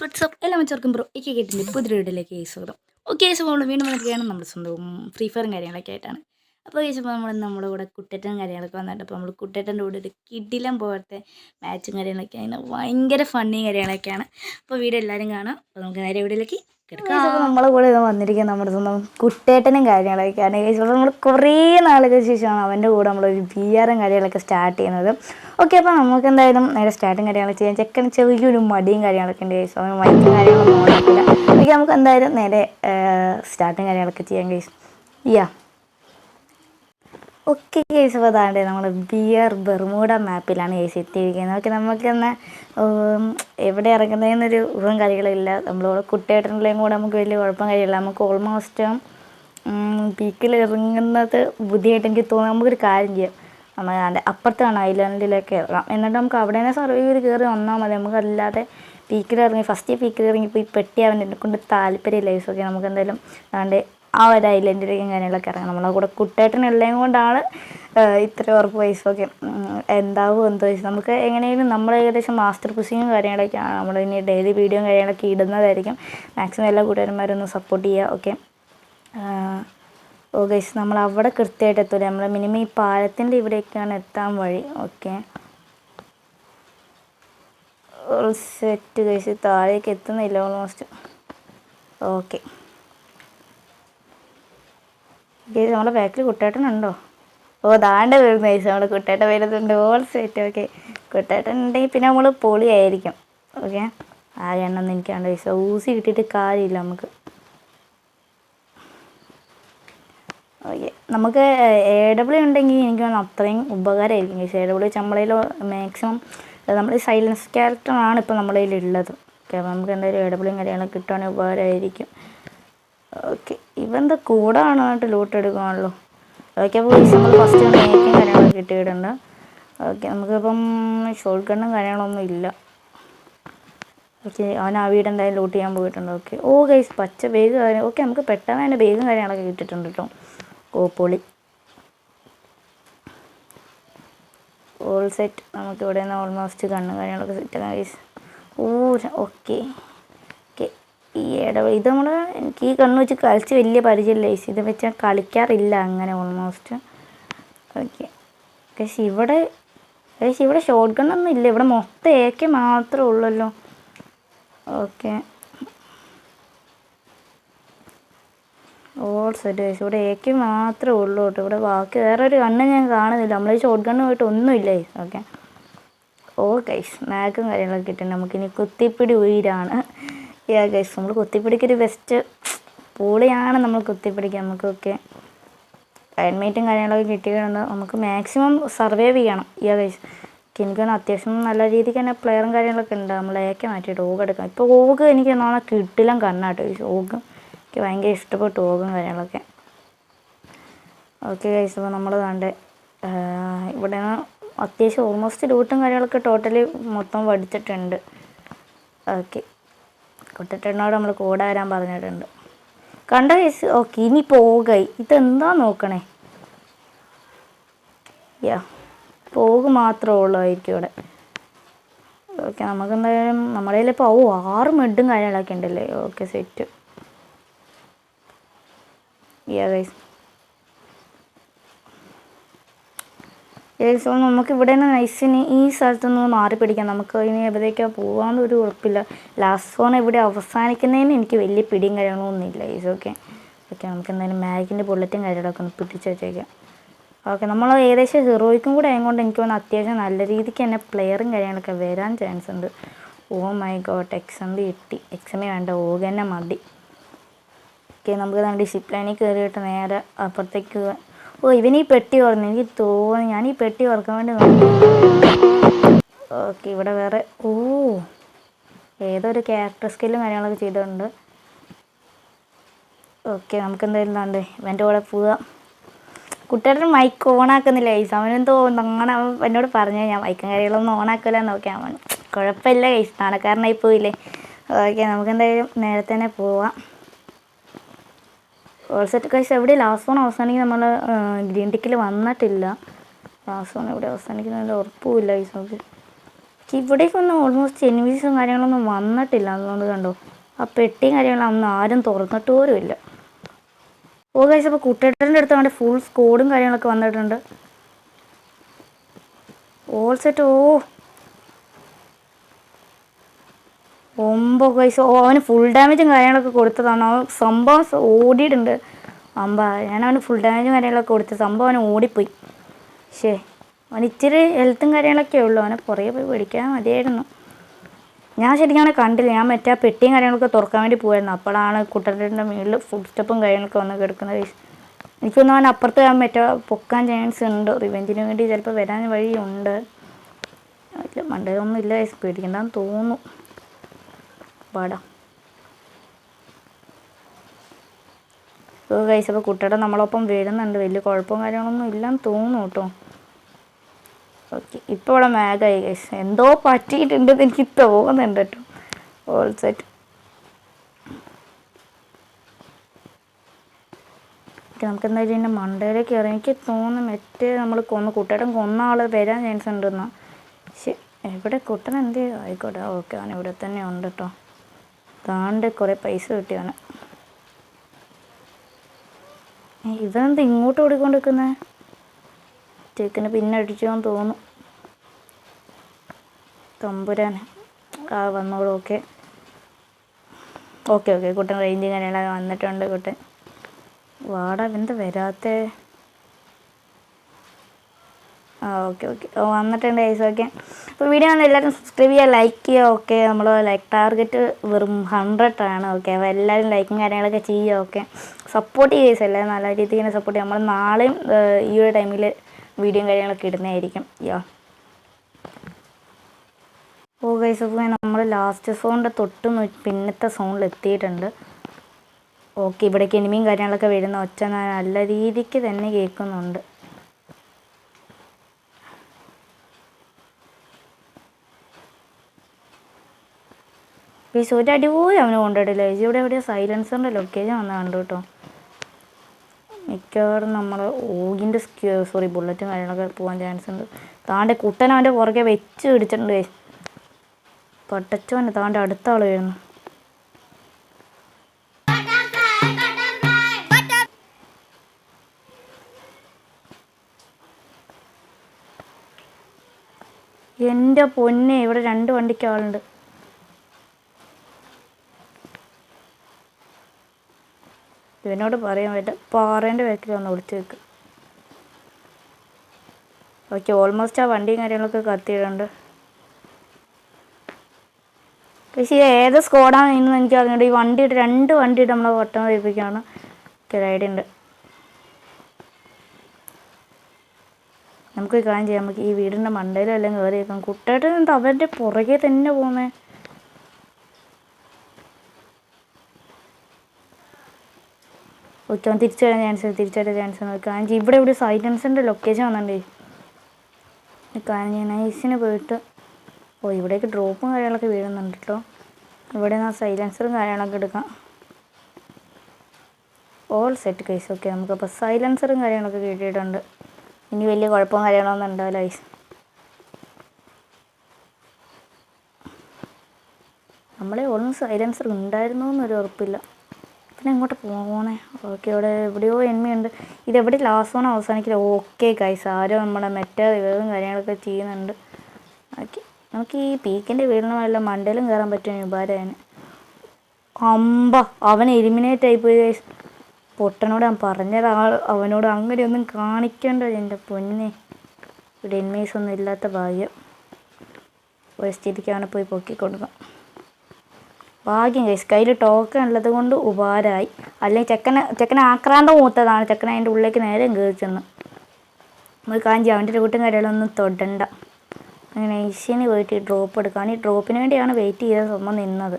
WhatsApp എല്ലാ മച്ചവർക്കും bro. എനിക്ക് കേട്ടിന്റെ പുതിയ വീഡിയോയിലേക്ക് സ്വാഗതം. ഓക്കെ കേസ് നമ്മൾ വീണ്ടും വന്നിരിക്കുകയാണ്. നമ്മുടെ സ്വന്തം ഫ്രീ ഫയറും കാര്യങ്ങളൊക്കെ ആയിട്ടാണ്. അപ്പോൾ കേസപ്പോൾ നമ്മൾ നമ്മുടെ കൂടെ കുട്ടേറ്റൻ കാര്യങ്ങളൊക്കെ വന്നിട്ട് അപ്പോൾ നമ്മൾ കുട്ടേറ്റന്റെ കൂടെ ഒരു കിടിലം പോലത്തെ മാച്ചും കാര്യങ്ങളൊക്കെ ആണ് ഭയങ്കര ഫണ്ണിയും കാര്യങ്ങളൊക്കെയാണ്. അപ്പോൾ വീഡിയോ എല്ലാവരും കാണാം. അപ്പോൾ നമുക്ക് നേരെ വീഡിയോയിലേക്ക് നമ്മളെ കൂടെ ഇത് വന്നിരിക്കുന്നത് നമ്മുടെ സ്വന്തം കുട്ടേട്ടനും കാര്യങ്ങളൊക്കെയാണ് ഗൈസ് അപ്പോൾ നമ്മൾ കുറേ നാളുകൾക്ക് ശേഷമാണ് അവന്റെ കൂടെ നമ്മളൊരു ബി ആറും കാര്യങ്ങളൊക്കെ സ്റ്റാർട്ട് ചെയ്യുന്നത്. ഓക്കെ അപ്പോൾ നമുക്ക് എന്തായാലും നേരെ സ്റ്റാർട്ടും കാര്യങ്ങളൊക്കെ ചെയ്യാം. ചെക്കൻ ചെറിയൊരു മടിയും കാര്യങ്ങളൊക്കെ ഉണ്ട് കേസ് അവൻ മൈക്കും കാര്യങ്ങളൊന്നും ഓക്കെ നമുക്ക് എന്തായാലും നേരെ സ്റ്റാർട്ടും കാര്യങ്ങളൊക്കെ ചെയ്യാം കേസ് യാ ഓക്കെ കേസ് പതാണ്ട് നമ്മൾ ബിയർ ബെർമൂഡ മാപ്പിലാണ് കേസ് എത്തിയിരിക്കുന്നത്. ഓക്കെ നമുക്കെന്ന് എവിടെ ഇറങ്ങുന്നതെന്നൊരു ഊഹം കാര്യങ്ങളില്ല നമ്മൾ കുട്ടിയായിട്ടുള്ളതും കൂടെ നമുക്ക് വലിയ കുഴപ്പം കാര്യമില്ല. നമുക്ക് ഓൾമോസ്റ്റ് പീക്കിൽ ഇറങ്ങുന്നത് ബുദ്ധിയായിട്ട് എനിക്ക് തോന്നുന്നു. നമുക്കൊരു കാര്യം ചെയ്യാം. നമ്മൾ അതിന്റെ അപ്പുറത്താണ് ഐലാൻഡിലേക്ക് ഇറങ്ങാം. എന്നിട്ട് നമുക്ക് അവിടെ തന്നെ സർവൈവ് ചെയ്ത് കയറി വന്നാൽ മതി. നമുക്കല്ലാതെ പീക്കിൽ ഇറങ്ങി ഫസ്റ്റ് പീക്കിൽ ഇറങ്ങി ഈ പെട്ടി അവൻ എന്നെ കൊണ്ട് താല്പര്യമില്ല. ഓക്കെ നമുക്ക് എന്തായാലും അതുകൊണ്ട് ആ ഒരു ഐലൻഡിലേക്കും കാര്യങ്ങളൊക്കെ ഇറങ്ങാം നമ്മളെ കൂടെ കുട്ടേട്ടനുള്ളതും കൊണ്ടാണ് ഇത്ര ഉറപ്പ് പൈസയൊക്കെ എന്താവും എന്തോ നമുക്ക് എങ്ങനെയെങ്കിലും നമ്മൾ ഏകദേശം മാസ്റ്റർ പുസിങ്ങും കാര്യങ്ങളൊക്കെയാണ്. നമ്മൾ ഇനി ഡെയിലി വീഡിയോയും കാര്യങ്ങളൊക്കെ ഇടുന്നതായിരിക്കും. മാക്സിമം എല്ലാ കൂട്ടുകാരന്മാരൊന്ന് സപ്പോർട്ട് ചെയ്യുക ഓക്കെ ഓ ഗൈസ് നമ്മൾ അവിടെ കൃത്യമായിട്ട് എത്തൂല? നമ്മൾ മിനിമം ഈ പാലത്തിന്റെ ഇവിടേക്കാണ് എത്താൻ വഴി ഓക്കെ സെറ്റ് കഴിച്ച് താഴേക്ക് എത്തുന്നില്ല ഓൾമോസ്റ്റ് ഓക്കെ ഗൈസ് നമ്മളെ ബാക്കിൽ കുട്ടേട്ടനുണ്ടോ? ഓ ദാണ്ട വരുന്ന ഗേസ് നമ്മുടെ കുട്ടേട്ടൻ വരുന്നുണ്ട് ഓൾ സെറ്റ് ഓക്കെ കുട്ടേട്ടൻ ഉണ്ടെങ്കിൽ പിന്നെ നമ്മൾ പൊളിയായിരിക്കും ഓക്കെ ആ എണ്ണം എനിക്കാണ്ട് ഗേസ് ഊസി കിട്ടിയിട്ട് കാര്യമില്ല നമുക്ക്. ഓക്കെ നമുക്ക് എ ഡബ്ല്യു ഉണ്ടെങ്കിൽ എനിക്ക് അത്രയും ഉപകാരമായിരിക്കും. ഗേസ് എ ഡബ്ല്യു ചമ്മളയിൽ മാക്സിമം നമ്മൾ സൈലൻസ് ക്യാരക്ടറാണ് ഇപ്പോൾ നമ്മുടെ കയ്യിലുള്ളത്. ഓക്കെ അപ്പോൾ നമുക്ക് എന്തായാലും എ ഡബ്ല്യു കാര്യങ്ങളൊക്കെ കിട്ടുകയാണെങ്കിൽ ഉപകാരമായിരിക്കും. ഓക്കെ ഇവന്റെ കൂടെ ആണായിട്ട് ലൂട്ട് എടുക്കുകയാണല്ലോ ഓക്കെ അപ്പോൾ നമ്മൾ ഫസ്റ്റ് മേക്കും കാര്യങ്ങളൊക്കെ കിട്ടിയിട്ടുണ്ട്. ഓക്കെ നമുക്കിപ്പം ഷോർട്ട് ഗണ്ണും കാര്യങ്ങളൊന്നും ഇല്ല. ഓക്കെ അവൻ ആ വീട് എന്തായാലും ലൂട്ട് ചെയ്യാൻ പോയിട്ടുണ്ട്. ഓക്കെ ഓ ഗൈസ് പച്ച ബേഗ് കാര്യം. ഓക്കെ നമുക്ക് പെട്ടെന്ന് തന്നെ ബേഗും കാര്യങ്ങളൊക്കെ കിട്ടിയിട്ടുണ്ട് കേട്ടോ ഓ പൊളി. ഓൾ സെറ്റ് നമുക്കിവിടെ നിന്ന് ഓൾമോസ്റ്റ് കണ്ണും കാര്യങ്ങളൊക്കെ സെറ്റ് ഗൈസ് ഓ ഓക്കെ ഈ ഇട ഇത് നമ്മൾ എനിക്ക് ഈ കണ്ണ് വെച്ച് കളിച്ച് വലിയ പരിചയമില്ല ഗൈസ് ഇത് വെച്ച് ഞാൻ കളിക്കാറില്ല അങ്ങനെ ഓൾമോസ്റ്റ് ഓക്കെ. പക്ഷേ ഇവിടെ പക്ഷേ ഇവിടെ ഷോർട്ട് ഗണ്ണൊന്നും ഇല്ല. ഇവിടെ മൊത്തം ഏക്കെ മാത്രമേ ഉള്ളല്ലോ. ഓക്കെ. ഓൾ സെറ്റ് ഗൈസ് ഇവിടെ ഏക്ക് മാത്രമേ ഉള്ളൂ കേട്ടോ. ഇവിടെ ബാക്കി വേറെ ഒരു കണ്ണ് ഞാൻ കാണുന്നില്ല. നമ്മൾ ഷോർട്ട് ഗണ്ണ് പോയിട്ട് ഒന്നുമില്ല ഓക്കെ. ഓക്കെ ഓ ഗൈസ് കാര്യങ്ങളൊക്കെ കിട്ടുന്നുണ്ട് നമുക്കിനി കുത്തിപ്പിടി ഉയരാണ്. യാ ഗൈസ് നമ്മൾ കുത്തിപ്പിടിക്കൊരു ബെസ്റ്റ് പൂളിയാണ് നമ്മൾ കുത്തിപ്പിടിക്കുക നമുക്കൊക്കെ അയൺമേറ്റും കാര്യങ്ങളൊക്കെ കിട്ടിയിട്ടുണ്ട് നമുക്ക് മാക്സിമം സർവൈവ് ചെയ്യണം. യാ ഗൈസ് എനിക്ക് അത്യാവശ്യം നല്ല രീതിക്ക് തന്നെ പ്ലെയറും കാര്യങ്ങളൊക്കെ ഉണ്ട്. നമ്മൾ ഏക്കെ മാറ്റിയിട്ട് ഓഗ് എടുക്കാം. ഇപ്പോൾ ഓഗ് എനിക്ക് തോന്നുന്നത് കിട്ടില്ല കണ്ണാട്ടോ. ഈ ഓഗ് എനിക്ക് ഭയങ്കര ഇഷ്ടപ്പെട്ടു ഓഗും കാര്യങ്ങളൊക്കെ. ഓക്കെ ഗൈസ് അപ്പോൾ നമ്മൾ കണ്ട് ഇവിടെ അത്യാവശ്യം ഓൾമോസ്റ്റ് ലൂട്ടും കാര്യങ്ങളൊക്കെ ടോട്ടലി മൊത്തം വടിച്ചിട്ടുണ്ട്. ഓക്കെ കുട്ടിട്ടനോട് നമ്മൾ കൂടെ വരാൻ പറഞ്ഞിട്ടുണ്ട്. കണ്ട കേസ്? ഓക്കെ ഇനി പോകായി ഇതെന്താ നോക്കണേ? യാ പോക മാത്രമേ ഉള്ളായിരിക്കും ഇവിടെ. ഓക്കെ നമുക്ക് എന്തായാലും നമ്മുടെ കയ്യിൽ ഇപ്പോൾ ഓ ആറ് മെഡും കാര്യങ്ങളൊക്കെ ഉണ്ടല്ലേ? ഓക്കെ സെറ്റ് യാ ഗൈസ് ഏകദേശം നമുക്ക് ഇവിടെ നിന്ന് നൈസിന് ഈ സ്ഥലത്തു നിന്ന് മാറി പിടിക്കാം നമുക്ക് ഇനി എവിടേക്കാണ് പോകാമെന്ന് ഒരു ഉറപ്പില്ല. ലാസ്റ്റ് സോൺ ഇവിടെ അവസാനിക്കുന്നതിന് എനിക്ക് വലിയ പിടിയും കാര്യങ്ങളൊന്നുമില്ല ഈസ് ഓക്കെ. ഓക്കെ നമുക്ക് എന്തായാലും മാഗിന്റെ ബുള്ളറ്റും കാര്യങ്ങളൊക്കെ ഒന്ന് പിടിച്ച് വെച്ചേക്കാം. ഓക്കെ നമ്മൾ ഏകദേശം ഹീറോയ്ക്കും കൂടെ ആയതുകൊണ്ട് എനിക്ക് തോന്നുന്നു അത്യാവശ്യം നല്ല രീതിക്ക് തന്നെ പ്ലെയറും കാര്യങ്ങളൊക്കെ വരാൻ ചാൻസ് ഉണ്ട്. ഓ മൈ ഗോട്ട് എക്സം ബി കിട്ടി. എക്സം വേണ്ട ഓക തന്നെ മതി. ഓക്കെ നമുക്ക് നമ്മുടെ ഡിസിപ്ലിനിൽ കയറിയിട്ട് നേരെ അപ്പുറത്തേക്ക് ഓ ഇവൻ ഈ പെട്ടി ഓർന്നു എനിക്ക് തോന്നി ഞാൻ ഈ പെട്ടി ഓർക്കാൻ വേണ്ടി നോക്കി ഓക്കെ ഇവിടെ വേറെ ഓ ഏതൊരു ക്യാരക്ടർ സ്കില്ലും കാര്യങ്ങളൊക്കെ ചെയ്തിട്ടുണ്ട്. ഓക്കെ നമുക്ക് എന്തായാലും താണ്ട് ഇവന്റെ കൂടെ പോവാം. കുട്ടികളുടെ മൈക്ക് ഓണാക്കുന്നില്ല ഗൈസ് അവനെന്തോ അങ്ങനെ അവൻ എന്നോട് പറഞ്ഞു ഞാൻ മൈക്കും കാര്യങ്ങളൊന്നും ഓണാക്കില്ല നോക്കിയാൽ അവൻ. കുഴപ്പമില്ല ഗൈസ് നാണക്കാരനായി പോയില്ലേ. ഓക്കെ നമുക്ക് എന്തായാലും നേരത്തെ തന്നെ പോവാം. സെറ്റ് കഴിച്ച് എവിടെ ലാസ്റ്റ് സോൺ അവസാനിക്കും നമ്മൾ ഗ്രീൻ ടിക്കിൽ വന്നിട്ടില്ല. ലാസ്റ്റ് സോൺ എവിടെ അവസാനിക്കുന്നതിന്റെ ഉറപ്പുമില്ല ഈ നമുക്ക്. ഇവിടേക്കൊന്നും ഓൾമോസ്റ്റ് എനിമീസും കാര്യങ്ങളൊന്നും വന്നിട്ടില്ല. അതുകൊണ്ട് കണ്ടോ ആ പെട്ടിയും കാര്യങ്ങളും കാര്യങ്ങളൊന്നും ആരും തുറന്നിട്ട് പോലും ഇല്ല. ഓ കഴിച്ച് അപ്പോൾ കുട്ടേട്ടന്റെ അടുത്ത് വേണ്ട ഫുൾ സ്കോഡും കാര്യങ്ങളൊക്കെ വന്നിട്ടുണ്ട്. All set oh. ഒമ്പോ കഴിച്ച് ഓ അവന് ഫുൾ ഡാമേജും കാര്യങ്ങളൊക്കെ കൊടുത്തതാണ്. അവൻ സംഭവം ഓടിയിട്ടുണ്ട്. അമ്പ ഞാൻ അവന് ഫുൾ ഡാമേജും കാര്യങ്ങളൊക്കെ കൊടുത്ത് സംഭവം അവന് ഓടിപ്പോയി. ശേ അവൻ ഇച്ചിരി ഹെൽത്തും കാര്യങ്ങളൊക്കെ ഉള്ളൂ. അവനെ പുറകെ പോയി പിടിക്കാൻ മതിയായിരുന്നു. ഞാൻ ശരിക്കും അവനെ കണ്ടില്ല. ഞാൻ മറ്റേ ആ പെട്ടിയും കാര്യങ്ങളൊക്കെ തുറക്കാൻ വേണ്ടി പോയായിരുന്നു അപ്പോഴാണ് കുട്ടന്റെ മുകളിൽ ഫുഡ് സ്റ്റെപ്പും കാര്യങ്ങളൊക്കെ വന്ന് കിടക്കുന്നത്. എനിക്കൊന്നും അവൻ അപ്പുറത്ത് ഞാൻ മറ്റേ പൊക്കാൻ ചാൻസ് ഉണ്ട്. റിവെഞ്ചിന് വേണ്ടി ചിലപ്പോൾ വരാൻ വഴിയുണ്ട്. ഇല്ല മണ്ടയിലൊന്നും ഇല്ല. പേടിക്കണ്ടെന്ന് തോന്നുന്നു. പാടാ. കൈസ് അപ്പോൾ കുട്ടിയുടെ നമ്മളൊപ്പം വരുന്നുണ്ട്. വലിയ കുഴപ്പവും കാര്യങ്ങളൊന്നും ഇല്ലെന്ന് തോന്നുന്നു കേട്ടോ. ഓക്കെ ഇപ്പോൾ ഇവിടെ മാഗായി കൈസ് എന്തോ പറ്റിയിട്ടുണ്ടെന്ന് എനിക്ക് തോന്നുന്നുണ്ട് കേട്ടോ. ഓൾ സെറ്റ് നമുക്ക് എന്തായാലും ഇതിന്റെ മണ്ടയിലേക്ക് കയറി എനിക്ക് തോന്നുന്നു മറ്റേ നമ്മൾ കൊന്ന് കുട്ടിയുടെ കൊന്ന ആൾ വരാൻ ചാൻസ് ഉണ്ടെന്നാ. ശരി എവിടെ ചെയ്യും? ആയിക്കോട്ടെ. ഓക്കെ അവൻ ഇവിടെ തന്നെ ഉണ്ട് കേട്ടോ. താണ്ട് കുറേ പൈസ കിട്ടിയാണ് ഇതെന്ത് ഇങ്ങോട്ട് ഓടിക്കൊണ്ട് നിൽക്കുന്നത് ചേക്കിന് പിന്നെ അടിച്ചോന്ന് തോന്നുന്നു. തമ്പുരാൻ ആ വന്നോളൂ okay. Okay okay Kuttan range കാര്യങ്ങളൊക്കെ വന്നിട്ടുണ്ട് കുട്ടൻ. വാടാ എന്താ വരാത്തേ? ഓക്കെ ഓക്കെ ഓ വന്നിട്ടുണ്ട് ഐസ് ഓക്കെ അപ്പോൾ വീഡിയോ ആണ് എല്ലാവരും സബ്സ്ക്രൈബ് ചെയ്യുക ലൈക്ക് ചെയ്യുക ഓക്കെ നമ്മൾ ലൈക്ക് ടാർഗറ്റ് വെറും ഹൺഡ്രഡ് ആണ് ഓക്കെ അപ്പോൾ എല്ലാവരും ലൈക്കും കാര്യങ്ങളൊക്കെ ചെയ്യുക ഓക്കെ സപ്പോർട്ട് ചെയ്യുക എല്ലാവരും നല്ല രീതിയിൽ തന്നെ സപ്പോർട്ട് ചെയ്യുക. നമ്മൾ നാളെയും ഈ ഒരു ടൈമിൽ വീഡിയോയും കാര്യങ്ങളൊക്കെ ഇടുന്നതായിരിക്കും യാ ഓ ഗൈസ് അപ്പോൾ നമ്മൾ ലാസ്റ്റ് സോണിന്റെ തൊട്ട് പിന്നത്തെ സോണിൽ എത്തിയിട്ടുണ്ട്. ഓക്കെ ഇവിടേക്ക് എനിമിയും കാര്യങ്ങളൊക്കെ വരുന്ന ഒച്ച നല്ല രീതിക്ക് തന്നെ കേൾക്കുന്നുണ്ട്. പീസ് ഒരു അടി പോലും അവന് കൊണ്ടിട്ടില്ല ചേച്ചി ഇവിടെ എവിടെയോ സൈലൻസറിന്റെ ലൊക്കേഷൻ വന്ന് കണ്ടു കേട്ടോ മിക്കവാറും നമ്മൾ ഓഗിന്റെ സോറി ബുള്ളറ്റും കാര്യങ്ങളൊക്കെ പോകാൻ ചാൻസ് ഉണ്ട്. താണ്ടെ കുട്ടൻ അവന്റെ പുറകെ വെച്ച് പിടിച്ചിട്ടുണ്ട്. guys. പട്ടച്ചോനെ താണ്ടെ അടുത്ത ആൾ വരുന്നു എന്റെ പൊന്നെ ഇവിടെ രണ്ട് വണ്ടിക്ക് ആളുണ്ട്. ഇവനോട് പറയാൻ വേണ്ട പാറേന്റെ ബാക്കിൽ ഒന്ന് ഒളിച്ചു വെക്ക് ഓക്കെ ഓൾമോസ്റ്റ് ആ വണ്ടിയും കാര്യങ്ങളൊക്കെ കത്തിയിട്ടുണ്ട് പക്ഷേ ഏത് സ്കോഡാണ് ഇന്ന് എനിക്ക് അറിഞ്ഞിട്ട് ഈ വണ്ടിയിട്ട് രണ്ട് വണ്ടിയിട്ട് നമ്മളെ വട്ടം വരിപ്പിക്കുകയാണ് ഉണ്ട്. നമുക്ക് കാര്യം ചെയ്യാം. നമുക്ക് ഈ വീടിന്റെ മണ്ടയിലും എല്ലാം കയറി വെക്കാം കുട്ടിയായിട്ട് പുറകെ തന്നെ പോകുന്നേ അവൻ തിരിച്ചു വരാൻ ചാൻസ് തിരിച്ചു വരാൻ ചാൻസ് ഉണ്ട് കാരണം ഇവിടെ ഇവിടെ സൈലൻസിന്റെ ലൊക്കേഷൻ വന്നിട്ടുണ്ട് കാരണം ഞാൻ ഐസിന് പോയിട്ട്. ഓ ഇവിടേക്ക് ഡ്രോപ്പും കാര്യങ്ങളൊക്കെ വീഴുന്നുണ്ട് കേട്ടോ ഇവിടെ നിന്ന് സൈലൻസറും കാര്യങ്ങളൊക്കെ എടുക്കാം. ഓൾ സെറ്റ് കേസ് ഓക്കെ നമുക്കപ്പോൾ സൈലൻസറും കാര്യങ്ങളൊക്കെ കിട്ടിയിട്ടുണ്ട്. ഇനി വലിയ കുഴപ്പവും കാര്യങ്ങളൊന്നും ഉണ്ടാവില്ല ഐസ് നമ്മളെ ഒന്നും സൈലൻസർ ഉണ്ടായിരുന്നു എന്നൊരു ഉറപ്പില്ല. പിന്നെ എങ്ങോട്ട് പോകണേ ഓക്കെ ഇവിടെ എവിടെയോ എൻമയുണ്ട് ഇതെവിടെ ലാസ്റ്റ് ഓൺ അവസാനിക്കില്ല. ഓക്കെ കൈസ് ആരോ നമ്മുടെ മെറ്റ വിവേകം കാര്യങ്ങളൊക്കെ ചെയ്യുന്നുണ്ട്. ഓക്കെ നമുക്ക് ഈ പീക്കിന്റെ വീടിന് വല്ല മണ്ടയിലും കയറാൻ പറ്റും ഉപകാരമാണ് അമ്പ അവൻ എലിമിനേറ്റ് ആയിപ്പോയി ഗൈസ് പൊട്ടനോട് ഞാൻ പറഞ്ഞത്. അവനോട് അവനോട് അങ്ങനെയൊന്നും കാണിക്കേണ്ട എന്റെ പൊന്നെ. ഇവിടെ എൻമീസ് ഒന്നും ഇല്ലാത്ത ഭാഗ്യം. ഒരു സ്ഥിതിക്ക് അവനെ പോയി പൊക്കി കൊടുക്കാം ഭാഗ്യം കൈസ് കയ്യിൽ ടോക്കൺ ഉള്ളത് കൊണ്ട് ഉപകാരമായി. അല്ലെങ്കിൽ ചെക്കനെ ചെക്കനെ ആക്രാന്തം മൂത്തതാണ്. ചെക്കൻ അതിന്റെ ഉള്ളിലേക്ക് നേരെ കയറി ചെന്ന്. നമ്മൾ കാഞ്ചി അവന്റെ കൂട്ടും കാര്യങ്ങളൊന്നും തൊടണ്ട. അങ്ങനെ ഏഷ്യന് പോയിട്ട് ഡ്രോപ്പ് എടുക്കാൻ. ഈ ഡ്രോപ്പിന് വേണ്ടിയാണ് വെയിറ്റ് ചെയ്ത സംഭവം നിന്നത്.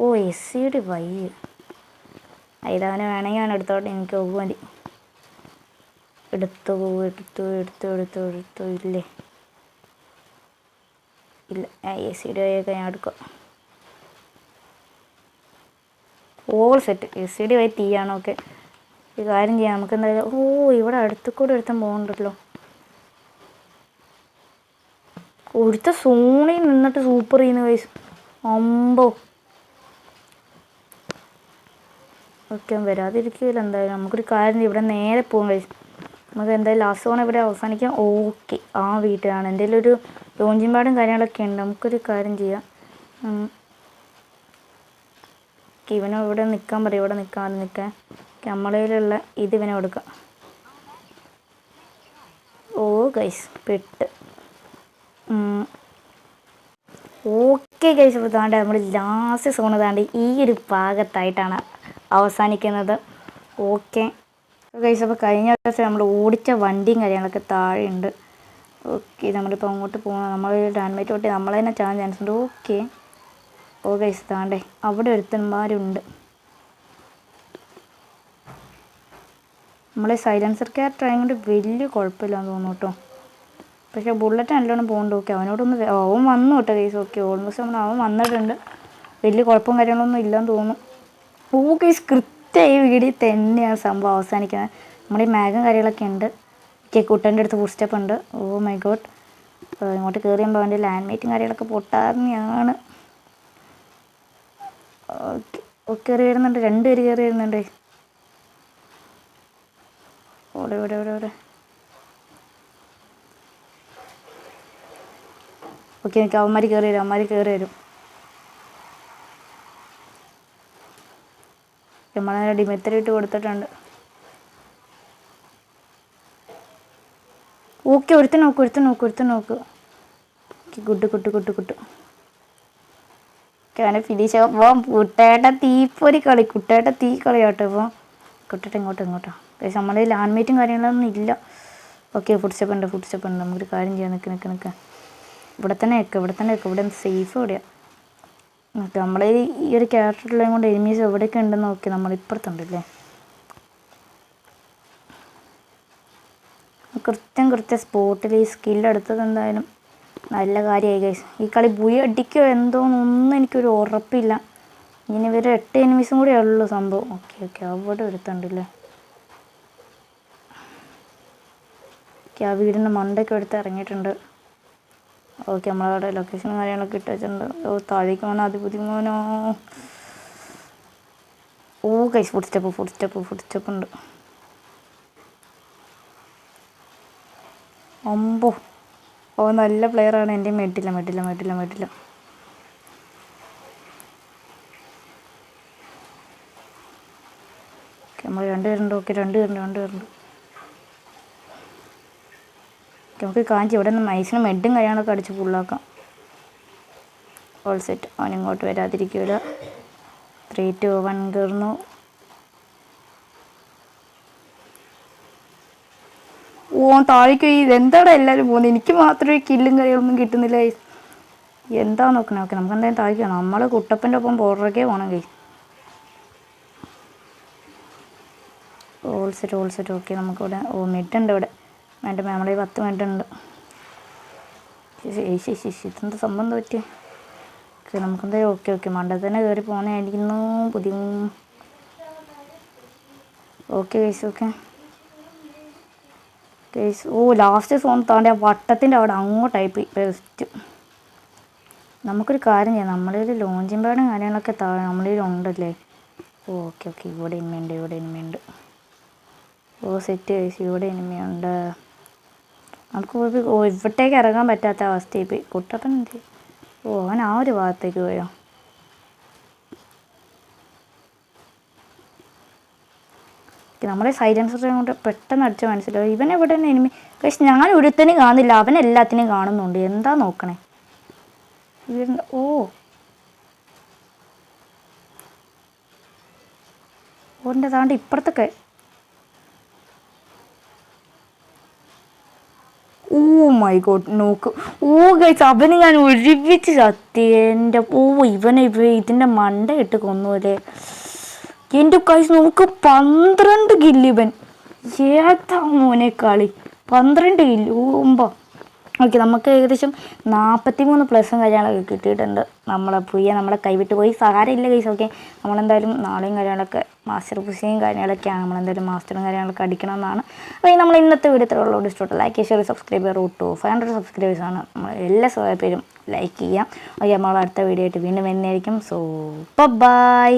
ഓ എസ് സിയുടെ വയ്യ അതിലവനെ വേണമെങ്കിൽ അവൻ എടുത്തോട്ടെ. എനിക്ക് പോകും എടുത്തു എടുത്തു എടുത്തു എടുത്തു എടുത്തു. ഇല്ലേ? ഇല്ല. എ സിയുടെ വൈയൊക്കെ ഞാൻ എടുക്കാം. All set S C D Y ചെയ്യാണോ ഒക്കെ. ഈ കാര്യം ചെയ്യാം. നമുക്ക് എന്തായാലും ഓ ഇവിടെ അടുത്ത് കൂടെ ഒരുത്തം പോകുന്നുണ്ടല്ലോ ഒരുത്ത സോണിൽ നിന്നിട്ട് സൂപ്പർ ചെയ്യുന്ന വയസ്സ് അമ്പോ. ഓക്കെ വരാതിരിക്കില്ല എന്തായാലും. നമുക്കൊരു കാര്യം. ഇവിടെ നേരെ പോകും വയസ്സ് നമുക്ക് എന്തായാലും ലാസ്റ്റ് സോൺ ഇവിടെ അവസാനിക്കാം. ഓക്കെ ആ വീട്ടിലാണ്. എന്തെങ്കിലും ഒരു ലോഞ്ചിങ് പാടും കാര്യങ്ങളൊക്കെ ഉണ്ട്. നമുക്കൊരു കാര്യം ചെയ്യാം. ഇവനെ ഇവിടെ നിൽക്കാൻ പറയും ഇവിടെ നിൽക്കാൻ നിൽക്കാൻ ക്യാമറയിലുള്ള ഇത് ഇവനെ കൊടുക്കാം. ഓ ഗൈസ് പെട്ട്. ഓക്കെ ഗൈസ് അപ്പോൾ താണ്ട് നമ്മൾ ലാസ്റ്റ് സോണ് താണ്ട് ഈ ഒരു ഭാഗത്തായിട്ടാണ് അവസാനിക്കുന്നത്. ഓക്കെ. ഗൈസ് അപ്പോൾ കഴിഞ്ഞ ദിവസം നമ്മൾ ഓടിച്ച വണ്ടിയും കാര്യങ്ങളൊക്കെ താഴെയുണ്ട്. ഓക്കെ നമ്മളിപ്പോൾ അങ്ങോട്ട് പോകണം നമ്മൾ ഡാൻമേറ്റ് ഓട്ടി നമ്മൾ തന്നെ ചാൻ ചാൻസ് ഉണ്ട്. ഓക്കെ. ഓ ഗൈസ് താണ്ടേ. അവിടെ ഒരുത്തന്മാരുണ്ട്. നമ്മളെ സൈലൻസർ ക്യാരക്ടർ ആയതുകൊണ്ട് വലിയ കുഴപ്പമില്ലാന്ന് തോന്നുന്നു കേട്ടോ. പക്ഷേ ബുള്ളറ്റ് നല്ലോണം പോകുന്നുണ്ട് ഓക്കെ അവനോടൊന്ന് അവൻ വന്നു കേട്ടോ കേസ് ഓക്കെ ഓൾമോസ്റ്റ് നമ്മൾ അവൻ വന്നിട്ടുണ്ട്. വലിയ കുഴപ്പം കാര്യങ്ങളൊന്നും ഇല്ലെന്ന് തോന്നുന്നു. ഓ കേസ് കൃത്യമായി വീടി തന്നെയാണ് സംഭവം അവസാനിക്കുന്നത്. നമ്മുടെ ഈ മാഗും കാര്യങ്ങളൊക്കെ ഉണ്ട്. ഓക്കെ കുട്ടന്റെ അടുത്ത് ഫുഡ് സ്റ്റെപ്പ് ഉണ്ട്. ഓ മൈ ഗോഡ് ഇങ്ങോട്ട് കയറിയുമ്പോൾ അവന്റെ ലാൻഡ് മേറ്റും കാര്യങ്ങളൊക്കെ ഓക്കെ കയറി വരുന്നുണ്ട്. രണ്ട് പേര് കയറി വരുന്നുണ്ട്. ഓടെ ഓടെ ഓടെ ഓടെ. ഓക്കെ എനിക്ക് അവന്മാർ കയറി വരും അവന്മാർ കയറി വരും. നമ്മളെ ഡിമെത്തരി ഇട്ട് കൊടുത്തിട്ടുണ്ട്. ഓക്കെ ഒരുത്തൻ നോക്ക് ഒരുത്തൻ നോക്ക് ഒരുത്തൻ നോക്ക്. ഓക്കെ ഗുഡ് കുട്ടു കുട്ടു കുട്ട്. അവനെ ഫിനിഷ് ആകുമ്പോൾ കുട്ടേട്ട തീപ്പൊരി കളി കുട്ടേട്ട തീ കളി കേട്ടോ ഇപ്പോൾ കുട്ടേട്ട ഇങ്ങോട്ട് ഇങ്ങോട്ടോ. പക്ഷേ നമ്മൾ ലാൻഡ് മീറ്റും കാര്യങ്ങളൊന്നും ഇല്ല. ഓക്കെ ഫുഡ് സ്റ്റെപ്പ് ഉണ്ട് ഫുഡ് സ്റ്റെപ്പ് ഉണ്ട്. നമുക്കൊരു കാര്യം ചെയ്യാൻ നിൽക്ക് നിൽക്ക് നിൽക്ക് ഇവിടെ തന്നെ നിൽക്കുക ഇവിടെ തന്നെ നിൽക്കുക ഇവിടെ സേഫ് എവിടെയാണ് ഓക്കെ നമ്മൾ ഈ- ഒരു ക്യാരക്ടറിലെയും കൊണ്ട് എനിമീസ് എവിടെയൊക്കെ ഉണ്ടെന്ന് നോക്കി നമ്മൾ ഇപ്പുറത്തുണ്ടല്ലേ? കൃത്യം കൃത്യം സ്പോട്ടിൽ ഈ സ്കില്ലെടുത്തത് എന്തായാലും നല്ല കാര്യമായി ഗൈസ് ഈ കളി ബുയ അടിക്കോ എന്തോന്നൊന്നും എനിക്കൊരു ഉറപ്പില്ല. ഇനി ഇവർ എട്ട് എനിമീസും കൂടെ ഉള്ളൂ സംഭവം. Okay okay. അവിടെ ഒരുത്തുണ്ടല്ലേ ഓക്കെ ആ വീടിന്റെ മണ്ടൊക്കെ എടുത്ത് ഇറങ്ങിയിട്ടുണ്ട്. ഓക്കെ നമ്മളവിടെ ലൊക്കേഷനും കാര്യങ്ങളൊക്കെ ഇട്ട് വെച്ചിട്ടുണ്ട്. ഓ താഴേക്ക് പോകണോ അതിബുദ്ധിമോനോ ഓ guys foot step foot step foot step ഉണ്ട്. അമ്പോ. ഓ നല്ല പ്ലെയറാണ് എന്റെ മെഡില്ല മെഡില്ല മെഡില്ല മെഡില്ല നമ്മൾ രണ്ടുപേരുണ്ട് ഓക്കെ രണ്ടുപേരുണ്ട് രണ്ടുപേരുണ്ട് നമുക്ക് കാഞ്ചി ഇവിടെ നിന്ന് മൈസിന് മെഡും കഴിയാനൊക്കെ അടിച്ച് ഫുള്ളാക്കാം ഓൾ സെറ്റ് അവൻ ഇങ്ങോട്ട് വരാതിരിക്കൂല ത്രീ ടു വൺ കയറുന്നു ഓ താഴേക്ക് ഇതെന്താടാ എല്ലാവരും പോകുന്നത് എനിക്ക് മാത്രമേ കില്ലും കാര്യങ്ങളൊന്നും കിട്ടുന്നില്ല guys. എന്താ നോക്കണേ? ഓക്കെ നമുക്ക് എന്തായാലും താഴേക്ക് വേണം നമ്മൾ കുട്ടപ്പന്റെ ഒപ്പം പുറകെ പോകണം കൈ all set all set okay നമുക്കിവിടെ ഓ മിനിറ്റ് ഉണ്ട് ഇവിടെ. വേണ്ട നമ്മളെ പത്ത് മിനിറ്റ് ഉണ്ട്. ശരി ശരി ഇതെന്താ സംഭവം പറ്റി ഓക്കെ നമുക്കെന്തായാലും ഓക്കെ ഓക്കെ. മണ്ടത്തിൽ തന്നെ കയറി പോകുന്നതായിരിക്കുന്നു പുതിയ okay guys okay. Guys oh last zone താണ്ടി വട്ടത്തിന്റെ അവിടെ അങ്ങോട്ടായി പോയി ബെസ്റ്റ് നമുക്കൊരു കാര്യം ചെയ്യാം. നമ്മളൊരു ലോഞ്ചിങ് പാടും കാര്യങ്ങളൊക്കെ താഴെ നമ്മളിൽ ഉണ്ടല്ലേ ഓക്കെ ഓക്കെ ഇവിടെ ഇനിമയുണ്ട് ഇവിടെ ഇനിമയുണ്ട് ഓ സെറ്റ് കേസ് ഇവിടെ ഇനിമയുണ്ട് നമുക്ക് ഓ ഇവിടേക്ക് ഇറങ്ങാൻ പറ്റാത്ത അവസ്ഥയായി പോയി കുട്ടപ്പൻ ഓ അവൻ ആ ഒരു ഭാഗത്തേക്ക് പോയോ? നമ്മളെ സൈലൻസർ കൊണ്ട് പെട്ടെന്ന് അടിച്ച മനസ്സിലാവും. ഇവൻ എവിടെ തന്നെ എനിമി പക്ഷെ ഞാൻ ഒരുത്തനും കാണുന്നില്ല. അവൻ എല്ലാത്തിനും കാണുന്നുണ്ട്. എന്താ നോക്കണേ? ഓ. ഓന്റെ താണ്ട് ഇപ്പുറത്തൊക്കെ. ഓ മൈ ഗോഡ് നോക്ക്. ഓ ഗൈസ് അവന് ഞാൻ ഒരുമിച്ച് സത്യ എന്റെ ഓ ഇവനെ ഇവ ഇതിന്റെ മണ്ട ഇട്ട് കൊന്നുപോലെ എന്റെ കൈസ് നമുക്ക് പന്ത്രണ്ട് കില്ല് ഇവൻ ഏതാ മോനെ കളി? പന്ത്രണ്ട് കില്ല് ഓമ്പ ഓക്കെ നമുക്ക് ഏകദേശം നാൽപ്പത്തി മൂന്ന് പ്ലസും കാര്യങ്ങളൊക്കെ കിട്ടിയിട്ടുണ്ട്. നമ്മളെ പുയ്യ നമ്മളെ കൈവിട്ട് പോയി. സാരമില്ല കൈസ് ഓക്കെ നമ്മളെന്തായാലും നാളെയും കാര്യങ്ങളൊക്കെ മാസ്റ്റർ പുസിയും കാര്യങ്ങളൊക്കെയാണ്. നമ്മളെന്തായാലും മാസ്റ്ററും കാര്യങ്ങളൊക്കെ അടിക്കണമെന്നാണ്. അപ്പോൾ നമ്മൾ ഇന്നത്തെ വീഡിയോ ഇത്രയുള്ളൂ ഇഷ്ടപ്പെട്ടു like share subscribe route to five hundred സബ്സ്ക്രൈബേഴ്സാണ് നമ്മൾ എല്ലാ സ്വയപേരും പേരും ലൈക്ക് ചെയ്യാം. ഓക്കെ നമ്മൾ അടുത്ത വീഡിയോ ആയിട്ട് വീണ്ടും വരുന്നതായിരിക്കും. So by